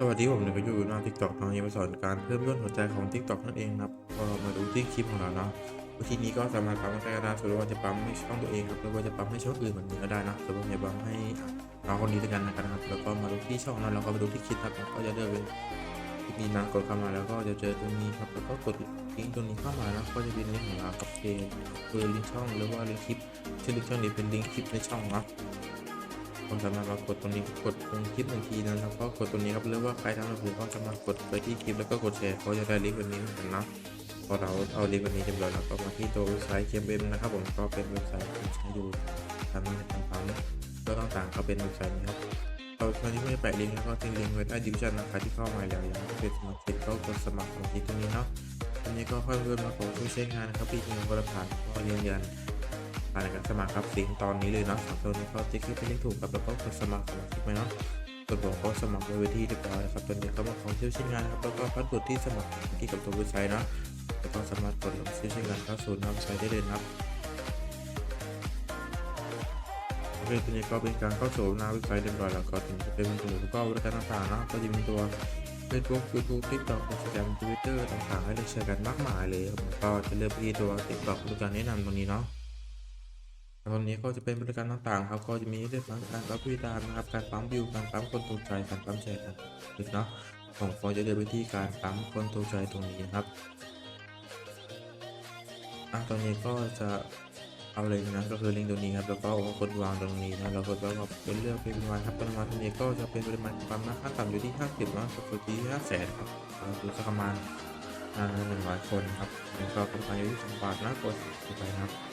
สวัสดีผมเนี่ยก็อยู่หน้าทิกตอกทางนี้มาสอนการเพิ่มยอดหัวใจของทิกตอกนั่นเองครับก็มาดูที่คลิปของเราเนาะวิธีนี้ก็สามารถปั๊มได้ก็ได้ส่วนว่าจะปั๊มให้ช่องตัวเองครับหรือว่าจะปั๊มให้ช่องอื่นแบบนี้ก็ได้นะส่วนว่าจะปั๊มให้เราคนนี้ด้วยกันนะครับแล้วก็มาดูที่ช่องนั้นเราก็ไปดูที่คลิปครับก็จะเลือกเป็นคลิปนี้นะกดเข้ามาแล้วก็จะเจอตรงนี้ครับแล้วก็กดลิงก์ตรงนี้เข้ามานะก็จะเป็นลิงก์ของเราครับเป็นคือลิงก์ช่องหรือว่าลิงก์คลิปชื่อลิงก์ช่องนี้เป็นลิงก์คลิปในช่องนะ คนสามารถมากดตรงนี้กดตรงคลิปหนึ่งทีนะครับก็กดตรงนี้ครับหรือว่าใครทำหนังสือก็สามารถกดไปที่คลิปแล้วก็กดแชร์เขาจะได้ลิงก์วันนี้เหมือนกันนะพอเราเอาลิงก์วันนี้เรียบร้อยแล้วก็มาที่ตัวเว็บไซต์เกมเอ็มนะครับผมก็เป็นเว็บไซต์ที่ใช้อยู่ทำให้ทำความก็ต่างๆก็เป็นเว็บไซต์นี้ครับเราตอนนี้ไม่ได้แปะลิงก์แล้วก็ทิ้งลิงก์ไว้ใต้ดิวชั่นนะครับที่เข้ามาแล้วอยังไม่เป็นสมาชิกก็กดสมัครสมาชิกตรงนี้เนาะอันนี้ก็ค่อยเริ่มมาขอช่วยใช้งานนะครับพี่เงินก็ระผ่านก็ยืนยันานการสมัครครับสิงตอนนี้เลยเนาะสองตัวนี้ก็ติ๊กให้เป็นเลขถูกครับแล้วก็กดสมัครสมาชิกไหมเนาะส่วนผมก็สมัครไว้ที่เรียบร้อยแล้วครับตอนนี้ก็มาขอเชื่อชิ้นงานครับแล้วก็พัดกดที่สมัครที่กับตัวเว็บไซต์เนาะแล้วก็สามารถกดลงชื่อชิ้นงานเข้าสู่หน้าเว็บไซต์ได้เลยนะครับโอเคตัวนี้ก็เป็นการเข้าสู่หน้าเว็บไซต์เรียบร้อยแล้วก็ถึงจะเป็นตัวแล้วก็บริการต่างๆเนาะก็จะมีตัว Facebook YouTube TikTok Instagram Twitter ต่างๆให้เลือกใช้กันมากมายเลยผมก็จะเลือกที่ตัว TikTok บริการแนะนำตรงนี้เนาะ ตอนนี้ก็จะเป็นบริการต่างๆครับก็จะมีเรื่องของการปั๊มวิดามนะครับการปั๊มวิวการปั๊มคนตกใจการปั๊มแชร์กันอีกเนาะของฟอร์จะเดินไปที่การปั๊มคนตกใจตรงนี้นะครับอะตอนนี้ก็จะเอาเลยนะก็คือลิงก์ตรงนี้ครับแล้วก็กดวางตรงนี้นะแล้วก็แล้วก็เป็นเลือกเป็นปริมาณครับปริมาณตรงนี้ก็จะเป็นปริมาณปั๊มนะขั้นต่ำอยู่ที่ 50เนาะสุดที่5แสนครับก็คือสักประมาณหนึ่งร้อยคนครับแล้วก็ประมาณอยู่ที่สองบาทนะกดไปนะครับ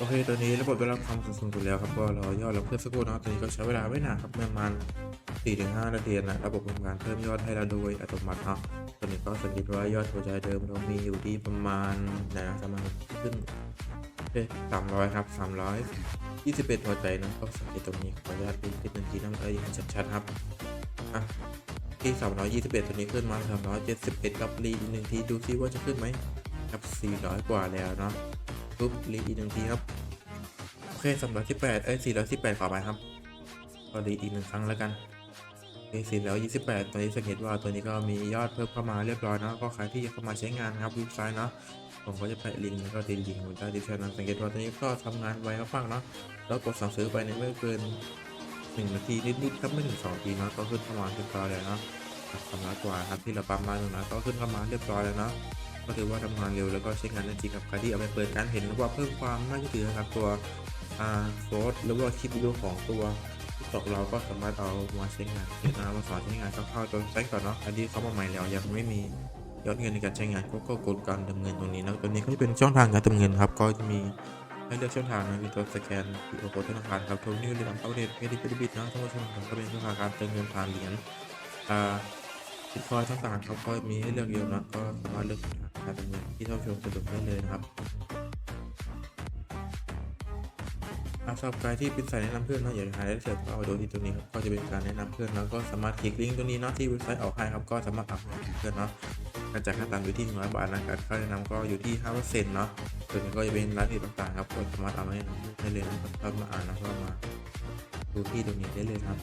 โอเคตอนนี้ระบบได้รับความสูงสุดแล้วครับก็รอยอดเราเพิ่มสักครู่นะตอนนี้ก็ใช้เวลาไม่นานครับประมาณ4-5นาทีนะระบบทำงานเพิ่มยอดให้เราโดยอัตโนมัตินะตอนนี้ก็สังเกตว่ายอดหัวใจเดิมเรามีอยู่ที่ประมาณนะประมาณขึ้นเอ้สามร้อยครับสามร้อยยี่สิบเอ็ดหัวใจนะก็สังเกตตรงนี้ขออนุญาตดูคลิปหนึ่งทีน้ำเอ้ยชัดๆครับอะที่สามร้อยยี่สิบเอ็ดตัวนี้ขึ้นมาสามร้อยเจ็ดสิบเอ็ดกับรีอีกหนึ่งที ดูซิว่าจะขึ้นไหมครับสี่ร้อยกว่าแล้วเนาะ ปุ๊บรีอีกหนึ่งทีครับ โอเคสำหรับที่แปดเอ้ยสี่ร้อยสิบแปดขอไปครับก็รีอีกหนึ่งครั้งแล้วกันเอ้สี่ร้อยยี่สิบแปดตอนนี้สังเกตว่าตัวนี้ก็มียอดเพิ่มเข้ามาเรียบร้อยนะก็ใครที่จะเข้ามาใช้งานครับเว็บไซต์เนาะผมก็จะแปะลิงก์แล้วก็ติดลิงก์ไว้ใต้ดีแชร์นะสังเกตว่าตัวนี้ก็ทำงานไวมากๆเนาะแล้วกดสั่งซื้อไปในไม่เกินหนึ่งนาทีนิดๆครับไม่ถึงสองนาทีเนาะก็ขึ้นเข้ามาณเรียบร้อยแล้วเนาะสำหรับกว่าครับที่เราปั๊มมาตรงนั้นก็ขึ้นเข้ามาณเรียบร้อยแล้วเนาะ ก็ถือว่าทำงานเร็วแล้วก็ใช้งานได้จริงครับใครที่เอาไปเปิดการเห็นว่าเพิ่มความน่าเชื่อถือครับตัวโฟล์หรือว่าคลิปวิดีโอของตัวตกเราก็สามารถเอามาใช้งานเห็นนะมาสอนใช้งานคร่าวๆจนใช้ก่อนเนาะใครที่เข้ามาใหม่แล้วยังไม่มียอดเงินในการใช้งานก็ก็กดการดำเนินตรงนี้นะตัวนี้ก็จะเป็นช่องทางการดำเนินครับก็จะมีให้เลือกช่องทางนะมีตัวสแกนที่โอโคธนาคารครับโทนี่เรื่องเอาเดตเมดิคบิตนะทั้งหมดช่องทางก็เป็นช่องทางการเติมเงินผ่านเหรียญอ่า บิตคอยน์ต่างๆเขาก็มีให้เลือกเยอะนะก็สามารถเลือกการดำเนินที่เท่าชมสะดวกได้เลยนะครับอะสำหรับใครที่เป็นสายแนะนำเพื่อนนะอยากจะหาได้เสร็จก็เอาดูที่ตรงนี้ครับก็จะเป็นการแนะนำเพื่อนแล้วก็สามารถคลิกลิงก์ตรงนี้เนาะที่เว็บไซต์ออกให้ครับก็สามารถอาไปให้เพื่อนเนาะการจ่ายค่าตามอยู่ที่หนึ่งร้อยบาทนะการค่าแนะนำก็อยู่ที่ห้าเปอร์เซ็นต์เนาะส่วนนี้ก็จะเป็นรายละเอียดต่างๆครับก็สามารถเอามาแนะนได้เลยนะครับเข้ามาอ่านแล้วก็มาดูที่ตรงนี้ได้เลยครับ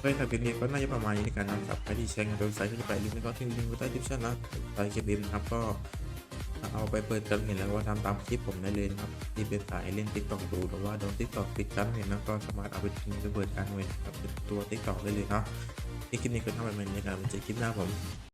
เฮ้ยครับคลิปนี้ก็น่าจะประมาณนี้ในการนำกับใครที่แช้งานเว็บไซต์ก็จะไปลิงก์ก็ทิ้งลิงก์ไว้ใต้ดิสคริปชั่นนะไลค์คลิปนี้นะครับก็เอาไปเปิดกันเห็นแล้วว่าทำตามคลิปผมได้เลยนะครับที่เป็นสายเล่นติ๊กต็อกดูหรือว่าโดนติ๊กต็อกติดกันเห็นนะก็สามารถเอาไปทิ้งไปเปิดการเว้นกับตัวติ๊กต็อกได้เลยเนาะที่คลิปนี้ก็ทำแบบนี้นะครับเป็นเจอคลิปหน้าผม